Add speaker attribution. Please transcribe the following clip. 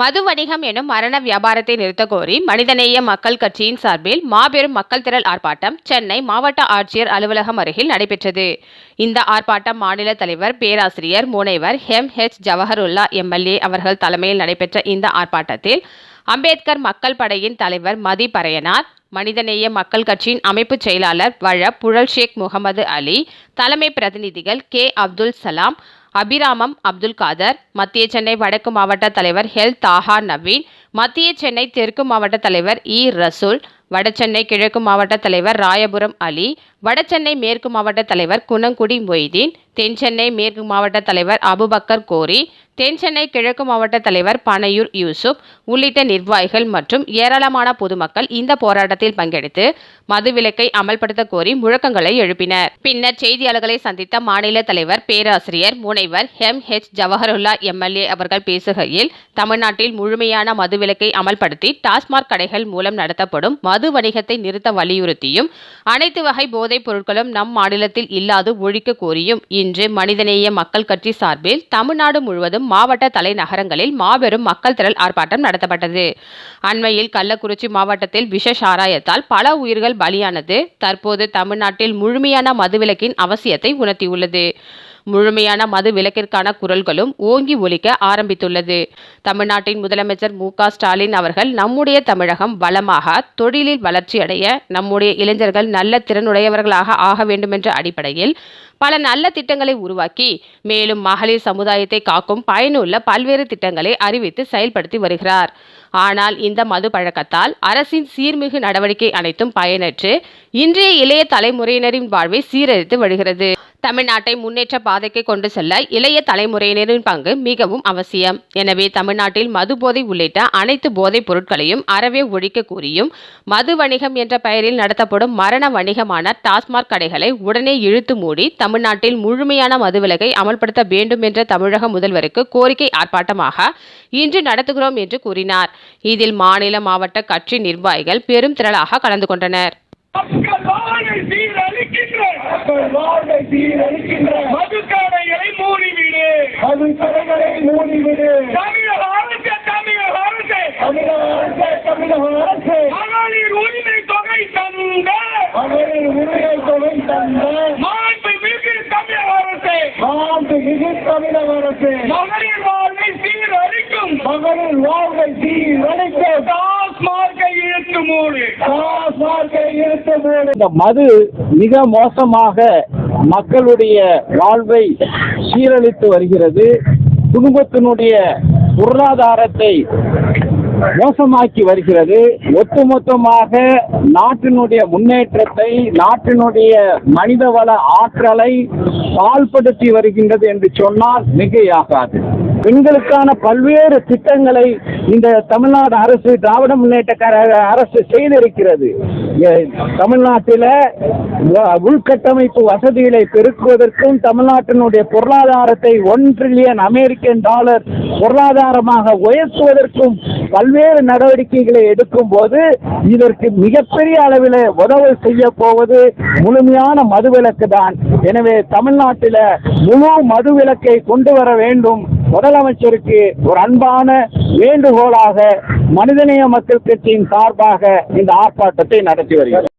Speaker 1: மது வணிகம் எனும் மரண வியாபாரத்தை நிறுத்த கோரி மனிதநேய மக்கள் கட்சியின் சார்பில் மாபெரும் மக்கள் திரள் ஆர்ப்பாட்டம் சென்னை மாவட்ட ஆட்சியர் அலுவலகம் அருகில் நடைபெற்றது. இந்த ஆர்ப்பாட்டம் மாநில தலைவர் பேராசிரியர் முனைவர் எம். ஹெச் ஜவஹருல்லா எம்எல்ஏ அவர்கள் தலைமையில் நடைபெற்ற இந்த ஆர்ப்பாட்டத்தில் அம்பேத்கர் மக்கள் படையின் தலைவர் மதி பரையனார் மனிதநேய மக்கள் கட்சியின் அமைப்பு செயலாளர் வழ புழல் ஷேக் முகமது அலி தலைமை பிரதிநிதிகள் கே. அப்துல் சலாம் அபிராமம் அப்துல் காதர் மத்திய சென்னை வடக்கு மாவட்ட தலைவர் ஹெல் தாஹா நவீன் மத்திய சென்னை தெற்கு மாவட்ட தலைவர் இ. ரசூல் வடசென்னை கிழக்கு மாவட்ட தலைவர் ராயபுரம் அலி வடசென்னை மேற்கு மாவட்ட தலைவர் குணங்குடி மொய்தீன் தென்சென்னை மேற்கு மாவட்ட தலைவர் அபுபக்கர் கோரி தென்சென்னை கிழக்கு மாவட்ட தலைவர் பனையூர் யூசுப் உள்ளிட்ட நிர்வாகிகள் மற்றும் ஏராளமான பொதுமக்கள் இந்த போராட்டத்தில் பங்கெடுத்து மதுவிலக்கை அமல்படுத்த கோரி முழக்கங்களை எழுப்பினர். பின்னர் செய்தியாளர்களை சந்தித்த மாநில தலைவர் பேராசிரியர் முனைவர் எம். ஹெச் ஜவஹருல்லா எம்எல்ஏ அவர்கள் பேசுகையில் தமிழ்நாட்டில் முழுமையான மது மதுவிலக்கை அமல்படுத்தி டாஸ்மாக் கடைகள் மூலம் நடத்தப்படும் மது வணிகத்தை நிறுத்த வலியுறுத்தியும் அனைத்து வகை போதைப் பொருட்களும் நம் மாநிலத்தில் இல்லாது ஒழிக்க கோரியும். இன்று மனிதநேய மக்கள் கட்சி சார்பில் தமிழ்நாடு முழுவதும் மாவட்ட தலைநகரங்களில் மாபெரும் மக்கள் திரள் ஆர்ப்பாட்டம் நடத்தப்பட்டது. அண்மையில் கள்ளக்குறிச்சி மாவட்டத்தில் விஷ சாராயத்தால் பல உயிர்கள் பலியானது தற்போது தமிழ்நாட்டில் முழுமையான மதுவிலக்கின் அவசியத்தை உணர்த்தியுள்ளது. முழுமையான மது விலக்கிற்கான குரல்களும் ஓங்கி ஒலிக்க ஆரம்பித்துள்ளது. தமிழ்நாட்டின் முதலமைச்சர் மு க ஸ்டாலின் அவர்கள் நம்முடைய தமிழகம் வளமாக தொழிலில் வளர்ச்சியடைய நம்முடைய இளைஞர்கள் நல்ல திறனுடையவர்களாக ஆக வேண்டுமென்ற அடிப்படையில் பல நல்ல திட்டங்களை உருவாக்கி மேலும் மகளிர் சமுதாயத்தை காக்கும் பயனுள்ள பல்வேறு திட்டங்களை அறிவித்து செயல்படுத்தி வருகிறார். ஆனால் இந்த மது பழக்கத்தால் அரசின் சீர்மிகு நடவடிக்கை அனைத்தும் பயனற்று இன்றைய இளைய தலைமுறையினரின் வாழ்வை சீரழித்து வருகிறது. தமிழ்நாட்டை முன்னேற்ற பாதைக்கு கொண்டு செல்ல இளைய தலைமுறையினரின் பங்கு மிகவும் அவசியம். எனவே தமிழ்நாட்டில் மது போதை உள்ளிட்ட அனைத்து போதைப் பொருட்களையும் அறவே ஒழிக்க கூறியும் மது வணிகம் என்ற பெயரில் நடத்தப்படும் மரண வணிகமான டாஸ்மாக் கடைகளை உடனே இழுத்து மூடி தமிழ்நாட்டில் முழுமையான மதுவிலகை அமல்படுத்த வேண்டும் என்ற தமிழக முதல்வருக்கு கோரிக்கை ஆர்ப்பாட்டமாக இன்று நடத்துகிறோம் என்று கூறினார். இதில் மாநில மாவட்ட கட்சி நிர்வாகிகள் பெரும் திரளாக கலந்து கொண்டனர்.
Speaker 2: மக்கள் வாழ்வை சீரழிக்கின்ற
Speaker 3: சீரழிக்கின்ற
Speaker 2: மதுக்கடைகளை மூடிவிடு.
Speaker 3: மது கடைகளை மூடிவிடு.
Speaker 2: தமிழக அரசு தமிழக அரசு.
Speaker 3: தமிழக அரசே தமிழக அரசே.
Speaker 2: மகளிர் உரிமை தொகை தந்த.
Speaker 3: மகளிர் உரிமை தொகை தந்த.
Speaker 2: மாண்பு மிகு தமிழக அரசு.
Speaker 3: மாண்பு மிகு தமிழக அரசே.
Speaker 2: மகளிர் வாழ்வை சீரழிக்கும்.
Speaker 3: மகளிர் வாழ்வை சீரழிக்க
Speaker 2: டாஸ்மார்க்கை
Speaker 3: இந்த மது மிக மோசமாக மக்களுடைய வாழ்வை சீரழித்து வருகிறது. குடும்பத்தினுடைய பொருளாதாரத்தை மோசமாக்கி வருகிறது. ஒட்டுமொத்தமாக நாட்டினுடைய முன்னேற்றத்தை நாட்டினுடைய மனிதவள ஆற்றலை பால்படுத்தி வருகின்றது என்று சொன்னால் மிகையாகாது. பெண்களுக்கான பல்வேறு திட்டங்களை இந்த தமிழ்நாடு அரசு திராவிட முன்னேற்ற அரசு செய்திருக்கிறது. தமிழ்நாட்டில் தமிழ்நாட்டில உள்கட்டமைப்பு வசதிகளை பெருக்குவதற்கும் தமிழ்நாட்டினுடைய பொருளாதாரத்தை ஒன் ட்ரில்லியன் அமெரிக்கன் டாலர் பொருளாதாரமாக உயர்த்துவதற்கும் பல்வேறு நடவடிக்கைகளை எடுக்கும் போது இதற்கு மிகப்பெரிய அளவில் உதவி செய்ய போவது முழுமையான மதுவிலக்கு தான் எனவே தமிழ்நாட்டில் முழு மதுவிலக்கை கொண்டு வர வேண்டும். முதலமைச்சருக்கு ஒரு அன்பான வேண்டுகோளாக மனிதநேய மக்கள் கட்சியின் சார்பாக இந்த ஆர்ப்பாட்டத்தை நடத்தி வருகிறது